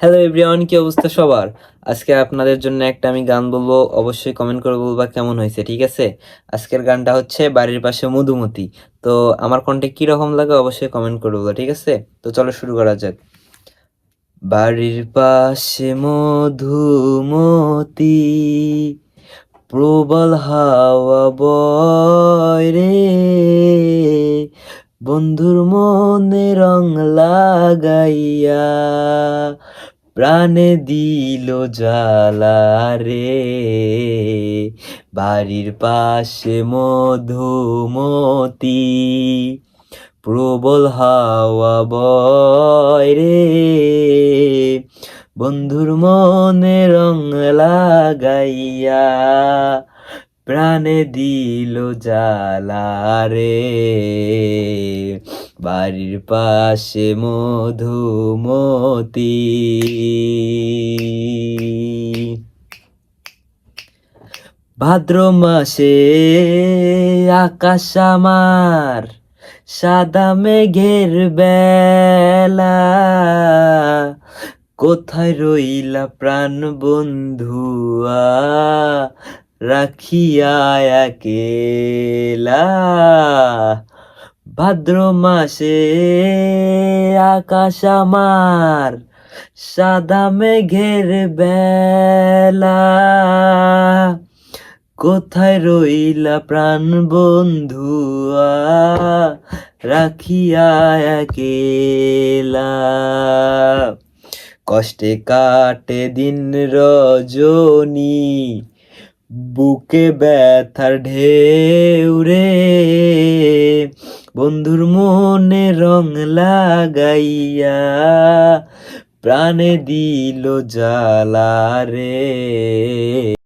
Hello everyone কি অবস্থা সবার? আজকে আপনাদের জন্য একটা আমি গান বলব, অবশ্যই কমেন্ট করে বলবা কেমন হয়েছে, ঠিক আছে? আজকের গানটা হচ্ছে বাড়ির পাশে মধুমতি। তো আমার কণ্ঠে কি রকম লাগে অবশ্যই কমেন্ট করে বলব, ঠিক আছে? তো চলো শুরু করা যাক। বাড়ির পাশে মধুমতি, প্রবল হাওয়া বয় রে। বন্ধুর মনে রং লাগাইয়া প্রাণে দিল জ্বালা রে। বাড়ির পাশে মধুমতি, প্রবল হাওয়া বয় রে। বন্ধুর মনে রং লাগাইয়া প্রাণে দিল জ্বালা রে। বাড়ির পাশে মধুমতি। ভাদ্র মাসে আকাশ আমার সাদা মেঘের বেলা। কোথায় রইলা প্রাণ বন্ধুয়া রাখিয়া একেলা? ভাদ্র মাসে আকাশ আমার, সাদা মেঘের বেলা। কোথায় রইলা প্রাণ বন্ধুয়া রাখিয়া একেলা। কষ্টে কাটে দিন রজনী, বুকে ব্যথার ঢেউ রে বন্ধুর মনে রং লাগাইয়া প্রাণে দিল জ্বালা রে।